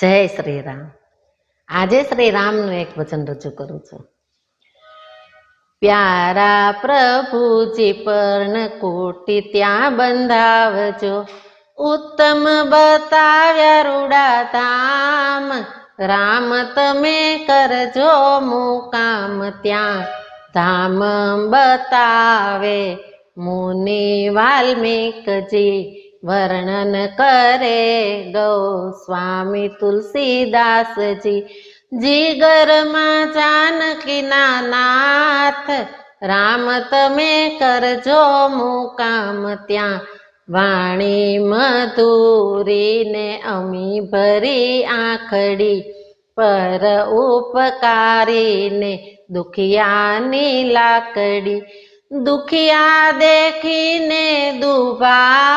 જય શ્રી રામ આજે શ્રી રામનું એક વચન રજૂ કરું છું. પ્યારા પ્રભુજી પર્ણ કોટી ત્યાં બંધાવજો. ઉત્તમ બતાવ્યા રૂડા ધામ રામ તમે કરજો મુકામ ત્યાં. ધામ બતાવે મુનિ વાલ્મીકજી. વર્ણન કરે ગૌ સ્વામી તુલસીદાસજી જીગરમાં જાનકીના નાથ, રામ તમે કરજો મુકામ ત્યાં. વાણી મધુરીને અમી ભરી આખડી, પર ઉપકારીને દુખિયાની લાકડી. દુખિયા દેખીને દુભાય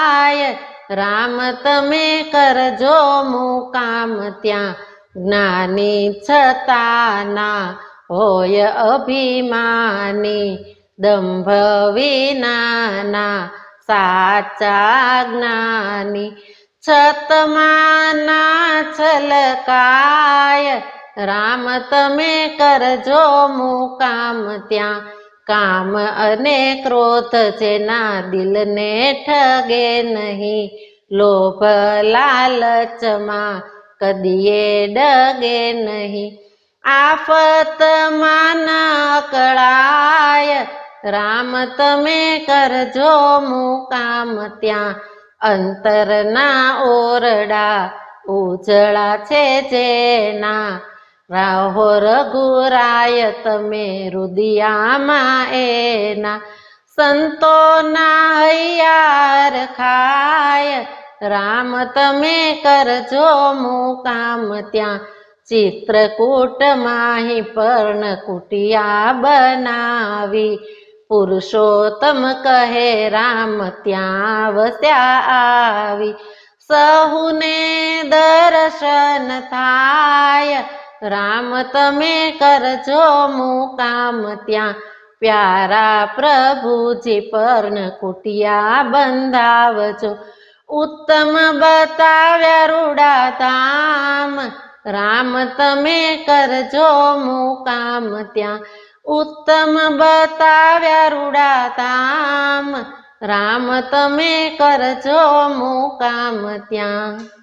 રામ તમે કરજો મુકામ ત્યાં. જ્ઞાની છતાના હોય અભિમાની. દંભ વિનાના સાચા જ્ઞાની. છતમાના છલકાય. રામ તમે કરજો મુકામ ત્યાં. કામ અને ક્રોધ જેના દિલને ઠગે નહીં. લોભ લાલચમાં કદીએ ડગે નહીં. આફતમાં ન અકળાય રામ તમે કરજો મુકામ ત્યાં. અંતરના ઓરડા ઉજળા છે જેના રાહો રઘુરાય તમે રુદિયામાં એના સંતોના હૈયાર ખાય. રામ તમે કરજો મુકામ ત્યાં. ચિત્રકૂટ માહી પર્ણ કુટિયા બનાવી. પુરુષોત્તમ કહે રામ ત્યાં વસ્યા આવી. સહુને દર્શન થાય. રામ તમે કરજો મુકામ ત્યાં. પ્યારા પ્રભુજી પર્ણ કુટિયા બંધાવજો. ઉત્તમ બતાવ્યા રૂડા ધામ. રામ તમે કરજો મુકામ ત્યાં. ઉત્તમ બતાવ્યા રૂડા ધામ. રામ તમે કરજો મુકામ ત્યાં.